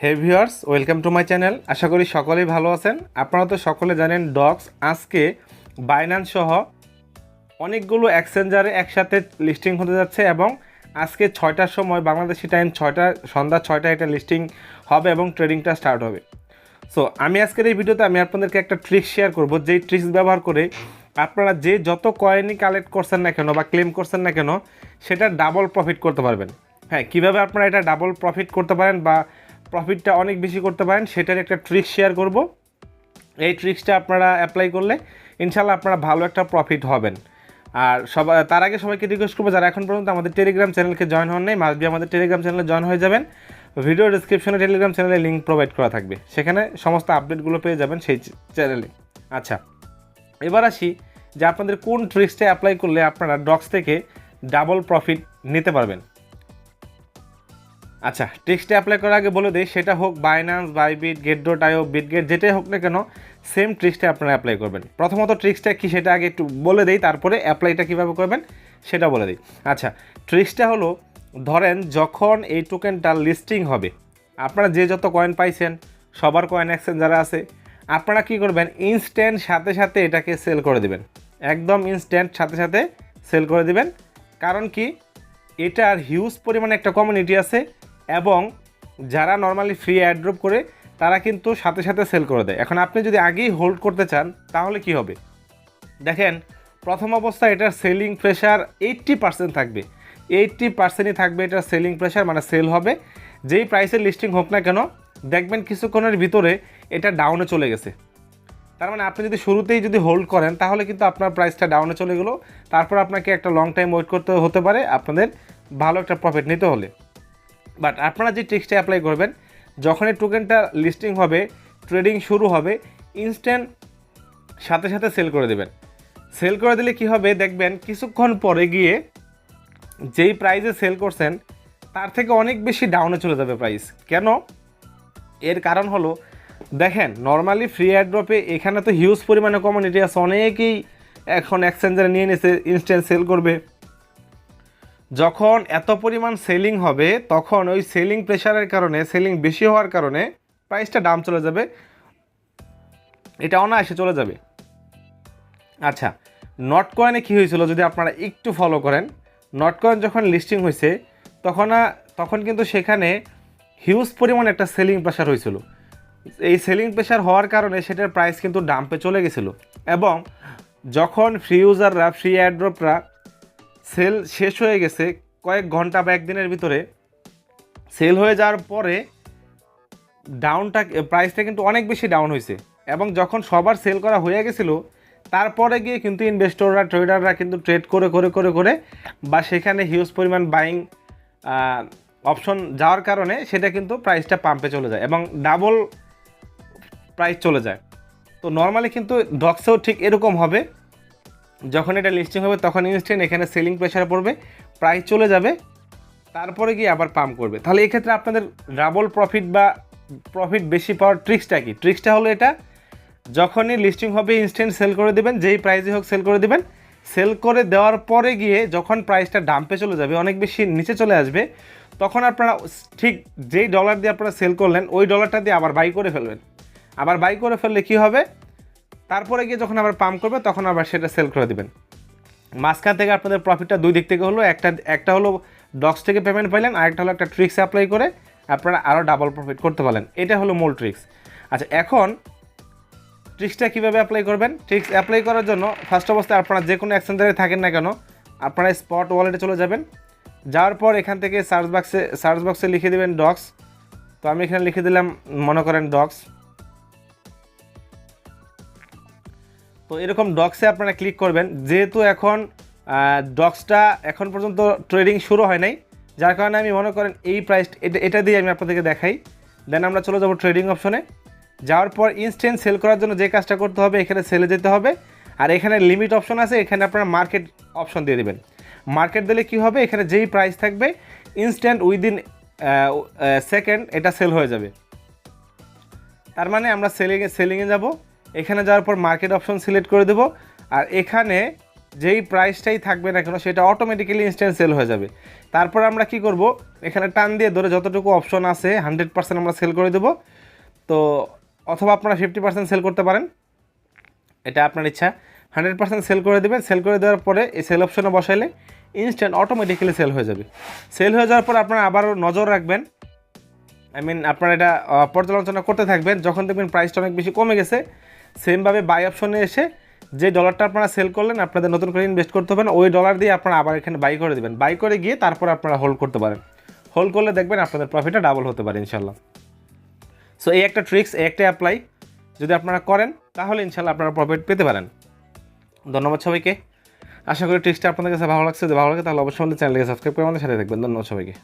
Hey viewers welcome to my channel আশা করি সকলেই ভালো আছেন। আপনারা তো সকলে জানেন ডগস আজকে বাইনান্স সহ অনেকগুলো এক্সচেঞ্জারে একসাথে লিস্টিং হতে যাচ্ছে এবং আজকে ছয়টার সময় বাংলাদেশি টাইম ছয়টা, সন্ধ্যা ছয়টা এটা লিস্টিং হবে এবং ট্রেডিংটা স্টার্ট হবে। সো আমি আজকের এই ভিডিওতে আমি আপনাদেরকে একটা ট্রিক্স শেয়ার করব। যেই ট্রিক্স ব্যবহার করে আপনারা যে যত কয়েনই কালেক্ট করছেন না কেন বা ক্লেম করছেন না কেন, সেটা ডাবল প্রফিট করতে পারবেন। হ্যাঁ কীভাবে আপনারা এটা ডাবল প্রফিট করতে পারেন বা প্রফিটটা অনেক বেশি করতে পারেন সেটার একটা ট্রিক্স শেয়ার করব। এই ট্রিক্সটা আপনারা অ্যাপ্লাই করলে ইনশাল্লাহ আপনারা ভালো একটা প্রফিট হবেন। আর সবাই তার আগে সবাইকে রিকোয়েস্ট করব, যারা এখন পর্যন্ত আমাদের টেলিগ্রাম চ্যানেলকে জয়েন হন নাই মাসবি আমাদের টেলিগ্রাম চ্যানেলে জয়েন হয়ে যাবেন। ভিডিও ডিসক্রিপশনে টেলিগ্রাম চ্যানেলে লিঙ্ক প্রোভাইড করা থাকবে। সেখানে সমস্ত আপডেটগুলো পেয়ে যাবেন সেই চ্যানেলে আচ্ছা এবার আসি যে আপনাদের কোন ট্রিক্সটা অ্যাপ্লাই করলে আপনারা ডক্স থেকে ডাবল প্রফিট নিতে পারবেন। আচ্ছা ট্রিক্সটা অ্যাপ্লাই করার আগে বলে দিই, সেটা হোক Binance Bybit gate dot IO Bitget যেটাই হোক না কেন সেম ট্রিক্সটা আপনারা অ্যাপ্লাই করবেন। প্রথমত ট্রিক্সটা কি সেটা আগে একটু বলে দিই, তারপরে অ্যাপ্লাইটা কীভাবে করবেন সেটা বলে দিই। আচ্ছা ট্রিক্সটা হলো, ধরেন যখন এই টোকেনটা লিস্টিং হবে, আপনারা যে যত কয়েন পাইছেন, সবার কয়েন এক্সচেঞ্জ যারা আছে, আপনারা কি করবেন ইনস্ট্যান্ট সাথে সাথে এটাকে সেল করে দিবেন। একদম ইনস্ট্যান্ট সাথে সাথে সেল করে দিবেন। কারণ কি, এটার হিউজ পরিমাণে একটা কমিউনিটি আছে এবং যারা নর্মালি ফ্রি অ্যাড্রপ করে, তারা কিন্তু সাথে সাথে সেল করে দেয়। এখন আপনি যদি আগেই হোল্ড করতে চান, তাহলে কি হবে? দেখেন, প্রথম অবস্থায় এটার সেলিং প্রেশার এইট্টি পার্সেন্ট থাকবে। এইট্টি পার্সেন্টই থাকবে এটার সেলিং প্রেশার মানে সেল হবে। যেই প্রাইসের লিস্টিং হোক না কেন, দেখবেন কিছুক্ষণের ভিতরে এটা ডাউনে চলে গেছে। তার মানে আপনি যদি শুরুতেই যদি হোল্ড করেন, তাহলে কিন্তু আপনার প্রাইসটা ডাউনে চলে গেলো। তারপর আপনাকে একটা লং টাইম ওয়েট করতে হতে পারে আপনাদের ভালো একটা প্রফিট নিতে হলে। বাট আপনারা যে ট্রিক্সটা অ্যাপ্লাই করবেন যখনই টোকেনটা লিস্টিং হবে ট্রেডিং শুরু হবে ইনস্ট্যান্ট সাথে সাথে সেল করে দেবেন। সেল করে দিলে কি হবে? দেখবেন কিছুক্ষণ পরে গিয়ে যেই প্রাইসে সেল করছেন, তার থেকে অনেক বেশি ডাউনে চলে যাবে প্রাইস কেন? এর কারণ হলো, দেখেন নর্মালি ফ্রি অ্যাড্রপে এখানে তো হিউজ পরিমাণে কমিউনিটি আছে, অনেকেই এখন এক্সচেঞ্জারে নিয়ে নিয়েছে ইনস্ট্যান্ট সেল করবে। যখন এত পরিমাণ সেলিং হবে, তখন ওই সেলিং প্রেশারের কারণে সেলিং বেশি হওয়ার কারণে প্রাইসটা দাম চলে যাবে। এটা অনায়াসে চলে যাবে। আচ্ছা নট কয়েনে কী হয়েছিল যদি আপনারা একটু ফলো করেন? নট কয়েন যখন লিস্টিং হয়েছে, তখন তখন কিন্তু সেখানে হিউজ পরিমাণ একটা সেলিং প্রেশার হয়েছিল। এই সেলিং প্রেশার হওয়ার কারণে সেটার প্রাইস কিন্তু ডাম্পে চলে গেছিল। এবং যখন ফ্রি ইউজাররা ফ্রি অ্যাড্রপরা সেল শেষ হয়ে গেছে কয়েক ঘণ্টা বা একদিনের ভিতরে। সেল হয়ে যাওয়ার পরে ডাউনটা প্রাইসটা কিন্তু অনেক বেশি ডাউন হয়েছে এবং যখন সবার সেল করা হয়ে গেছিল, তারপরে গিয়ে কিন্তু ইনভেস্টররা ট্রেডাররা কিন্তু ট্রেড করে করে করে করে বা সেখানে হিউজ পরিমাণ বাইং অপশন যাওয়ার কারণে সেটা কিন্তু প্রাইসটা পাম্পে চলে যায় এবং ডাবল প্রাইস চলে যায়। তো নর্মালি কিন্তু ডক্সেও ঠিক এরকম হবে। যখন এটা লিস্টিং হবে, তখন ইনস্ট্যান্ট এখানে সেলিং প্রেশার পড়বে প্রাইস চলে যাবে, তারপরে গিয়ে আবার পাম্প করবে। তাহলে এক্ষেত্রে আপনাদের ডাবল প্রফিট বা প্রফিট বেশি পাওয়ার ট্রিক্সটা কি? ট্রিক্সটা হলো এটা, যখনই লিস্টিং হবে ইনস্ট্যান্ট সেল করে দেবেন, যেই প্রাইসে হোক সেল করে দেবেন সেল করে দেওয়ার পরে গিয়ে যখন প্রাইসটা ডাম্পে চলে যাবে, অনেক বেশি নিচে চলে আসবে, তখন আপনারা ঠিক যেই ডলার দিয়ে আপনারা সেল করলেন, ওই ডলারটা দিয়ে আবার বাই করে ফেলবেন। আবার বাই করে ফেললে কী হবে? তারপরে গিয়ে যখন আবার পাম্প করবে, তখন আবার সেটা সেল করে দেবেন। মাঝখান থেকে আপনাদের প্রফিটটা দুই দিক থেকে হলো, একটা একটা হলো ডক্স থেকে পেমেন্ট পাইলেন আরেকটা হলো একটা ট্রিক্স অ্যাপ্লাই করে আপনারা আরও ডাবল প্রফিট করতে পারলেন। এটা হলো মূল ট্রিক্স আচ্ছা এখন ট্রিক্সটা কীভাবে অ্যাপ্লাই করবেন? ট্রিক্স অ্যাপ্লাই করার জন্য ফার্স্ট অবস্থায় আপনারা যে কোনো এক্সচেঞ্জারে থাকেন না কেন, আপনারা স্পট ওয়ালেটে চলে যাবেন। যাওয়ার পর এখান থেকে সার্চ বক্সে সার্চ বক্সে লিখে দেবেন ডক্স তো আমি এখানে লিখে দিলাম, মনে করেন ডক্স তো এরকম ডক্সে আপনারা ক্লিক করবেন। যেহেতু এখন ডক্সটা এখন পর্যন্ত ট্রেডিং শুরু হয় নাই, যার কারণে আমি মনে করেন এই প্রাইস এটা এটা দিয়ে আমি আপনাদেরকে দেখাই। দেন আমরা চলে যাব ট্রেডিং অপশনে যাওয়ার পর ইনস্ট্যান্ট সেল করার জন্য যে কাজটা করতে হবে, এখানে সেলে যেতে হবে। আর এখানে লিমিট অপশন আছে, এখানে আপনারা মার্কেট অপশন দিয়ে দেবেন। মার্কেট দিলে কি হবে? এখানে যেই প্রাইস থাকবে ইনস্ট্যান্ট উইদিন সেকেন্ড এটা সেল হয়ে যাবে। তার মানে আমরা সেলিংয়ে সেলিংয়ে যাব। এখানে যাওয়ার পর মার্কেট অপশন সিলেক্ট করে দেব। আর এখানে যেই প্রাইসটাই থাকবে না কেন, সেটা অটোমেটিক্যালি ইনস্ট্যান্ট সেল হয়ে যাবে। তারপর আমরা কি করব? এখানে টান দিয়ে ধরে যতটুকু অপশন আছে হান্ড্রেড পার্সেন্ট আমরা সেল করে দেবো। তো অথবা আপনারা ফিফটি পার্সেন্ট সেল করতে পারেন। এটা আপনার ইচ্ছা। হান্ড্রেড পার্সেন্ট সেল করে দেবেন। সেল করে দেওয়ার পরে এই সেল অপশনে বসাইলে ইনস্ট্যান্ট অটোমেটিক্যালি সেল হয়ে যাবে। সেল হয়ে যাওয়ার পর আপনারা আবারও নজর রাখবেন। আই মিন আপনারা এটা পর্যালোচনা করতে থাকবেন। যখন দেখবেন প্রাইসটা অনেক বেশি কমে গেছে সেমভাবে বাই অপশনে এসে যে ডলারটা আপনারা সেল করলেন, আপনাদের নতুন করে ইনভেস্ট করতে হবে ওই ডলার দিয়ে আপনারা আবার এখানে বাই করে দেবেন। বাই করে গিয়ে তারপর আপনারা হোল্ড করতে পারেন। হোল্ড করলে দেখবেন আপনাদের প্রফিটটা ডাবল হতে পারে ইনশাল্লাহ সো এই একটা ট্রিক্স এই একটা অ্যাপ্লাই যদি আপনারা করেন, তাহলে ইনশাল্লাহ আপনারা প্রফিট পেতে পারেন। ধন্যবাদ সবাইকে। আশা করি ট্রিক্সটা আপনাদের কাছে ভালো লাগছে। যদি ভালো লাগে, তাহলে অবশ্যই আমাদের চ্যানেলকে সাবস্ক্রাইব করে আমাদের সাথে থাকবেন। ধন্যবাদ সবাইকে।